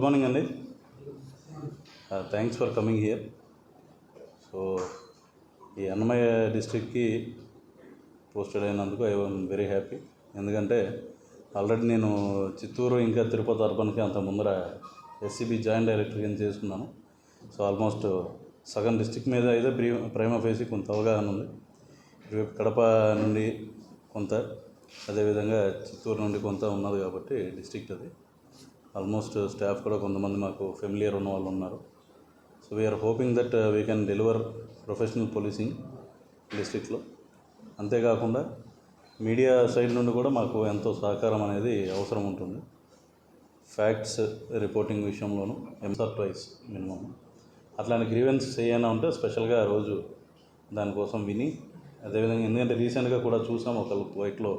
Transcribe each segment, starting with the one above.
Good morning అండి. Thanks for coming here so ఈ అన్నమయ్య డిస్ట్రిక్ట్కి పోస్టెడ్ అయినందుకు ఐ వామ్ వెరీ హ్యాపీ ఎందుకంటే ఆల్రెడీ నేను చిత్తూరు ఇంకా తిరుపతి అర్బన్కి అంత ముందర ఎస్సీబీ జాయింట్ డైరెక్టర్ కింద చేసుకున్నాను. సో ఆల్మోస్ట్ సగం డిస్ట్రిక్ట్ మీద అయితే ప్రీ ప్రేమ ఫేసి కొంత అవగాహన ఉంది. ఇటువైపు కడప నుండి కొంత అదేవిధంగా చిత్తూరు నుండి కొంత ఉన్నది కాబట్టి డిస్ట్రిక్ట్ అది. ఆల్మోస్ట్ స్టాఫ్ కూడా కొంతమంది మాకు ఫెమిలియర్ ఉన్న వాళ్ళు ఉన్నారు. So we're hoping that we can deliver professional policing డిస్టిక్లో అంతేకాకుండా మీడియా సైడ్ నుండి కూడా మాకు ఎంతో సహకారం అనేది అవసరం ఉంటుంది. ఫ్యాక్ట్స్ రిపోర్టింగ్ విషయంలోనూ ఎంసర్ ట్వైస్ మినిమం అట్లాంటి గ్రీవెన్సెస్ ఏమైనా ఉంటే స్పెషల్గా రోజు దానికోసం విని అదేవిధంగా ఎందుకంటే రీసెంట్గా కూడా చూసాం ఒక వైట్లో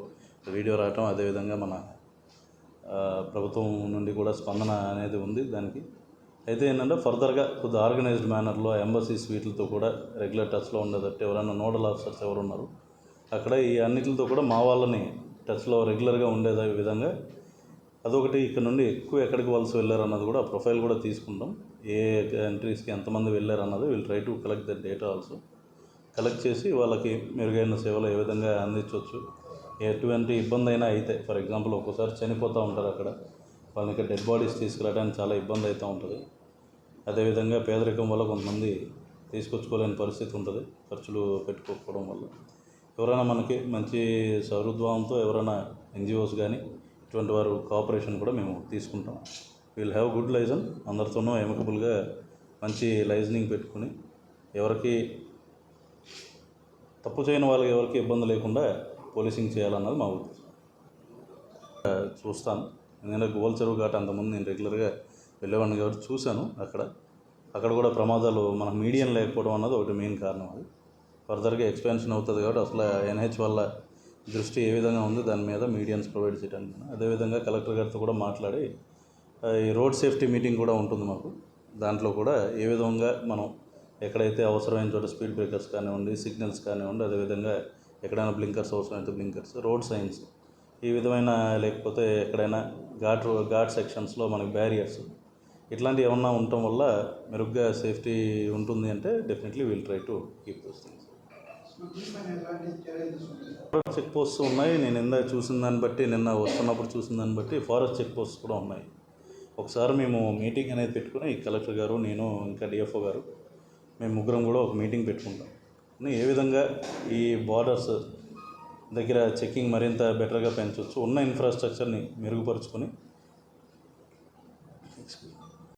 వీడియో రావటం అదేవిధంగా మన ప్రభుత్వం నుండి కూడా స్పందన అనేది ఉంది దానికి. అయితే ఏంటంటే ఫర్దర్గా కొద్ది ఆర్గనైజ్డ్ మేనర్లో ఎంబసీస్ వీటితో కూడా రెగ్యులర్ టచ్లో ఉండేటట్టు ఎవరైనా నోడల్ ఆఫీసర్స్ ఎవరు ఉన్నారు అక్కడ ఈ అన్నిటితో కూడా మా వాళ్ళని టచ్లో రెగ్యులర్గా ఉండేదే విధంగా అదొకటి ఇక్కడ నుండి ఎక్కువ ఎక్కడికి వలస వెళ్ళారు అన్నది కూడా ప్రొఫైల్ కూడా తీసుకుంటాం. ఏ కంట్రీస్కి ఎంతమంది వెళ్ళారు అన్నది will try to collect the data also. Collect చేసి వాళ్ళకి మెరుగైన సేవలు ఏ విధంగా అందించవచ్చు ఎటువంటి ఇబ్బంది అయినా అయితే ఫర్ ఎగ్జాంపుల్ ఒక్కోసారి చనిపోతూ ఉంటారు అక్కడ. వాళ్ళకి ఇక్కడ డెడ్ బాడీస్ తీసుకురావడానికి చాలా ఇబ్బంది అవుతూ ఉంటుంది. అదేవిధంగా పేదరికం వల్ల కొంతమంది తీసుకొచ్చుకోలేని పరిస్థితి ఉంటుంది ఖర్చులు పెట్టుకోకపోవడం వల్ల. ఎవరైనా మనకి మంచి సహృద్భావంతో ఎవరైనా ఎన్జిఓస్ కానీ ఇటువంటి వారు కోఆపరేషన్ కూడా మేము తీసుకుంటాం. విల్ హ్యావ్ గుడ్ లైజన్ అందరితోనూ ఎమకబుల్గా మంచి లైజనింగ్ పెట్టుకుని ఎవరికి తప్పు చేయని వాళ్ళకి ఎవరికి ఇబ్బంది లేకుండా పోలీసింగ్ చేయాలన్నది మా ఉద్దేశం. చూస్తాను. ఎందుకంటే గోల్ చెరువు ఘాట్ అంతకుముందు నేను రెగ్యులర్గా వెళ్ళేవాడిని కాబట్టి చూశాను అక్కడ. అక్కడ కూడా ప్రమాదాలు మన మీడియం లేకపోవడం అన్నది ఒకటి మెయిన్ కారణం అది. ఫర్దర్గా ఎక్స్పాన్షన్ అవుతుంది కాబట్టి అసలు ఎన్హెచ్ వల్ల దృష్టి ఏ విధంగా ఉంది దాని మీద మీడియన్స్ ప్రొవైడ్ చేయడానికి. అదేవిధంగా కలెక్టర్ గారితో కూడా మాట్లాడి ఈ రోడ్ సేఫ్టీ మీటింగ్ కూడా ఉంటుంది మాకు. దాంట్లో కూడా ఏ విధంగా మనం ఎక్కడైతే అవసరమైన చోట స్పీడ్ బ్రేకర్స్ కానివ్వండి సిగ్నల్స్ కానివ్వండి అదేవిధంగా ఎక్కడైనా బ్లింకర్స్ అవసరమైతే బ్లింకర్స్ రోడ్ సైన్స్ ఈ విధమైన లేకపోతే ఎక్కడైనా ఘాట్ ఘాట్ సెక్షన్స్లో మనకి బ్యారియర్స్ ఇట్లాంటివి ఏమన్నా ఉండటం వల్ల మెరుగ్గా సేఫ్టీ ఉంటుంది అంటే definitely will try to keep those things forest check post ఉన్నాయి. నేను నిన్న చూసిన దాన్ని బట్టి నిన్న వస్తున్నప్పుడు చూసిన దాన్ని బట్టి ఫారెస్ట్ చెక్ పోస్ట్ కూడా ఉన్నాయి. ఒకసారి మేము మీటింగ్ అనేది పెట్టుకుని కలెక్టర్ గారు నేను ఇంకా డిఎఫ్ఓ గారు మేము ముగ్గురం కూడా ఒక మీటింగ్ పెట్టుకుంటాం. ఏ విధంగా ఈ బార్డర్స్ దగ్గర చెక్కింగ్ మరింత బెటర్గా పెంచవచ్చు ఉన్న ఇన్ఫ్రాస్ట్రక్చర్ని మెరుగుపరుచుకొని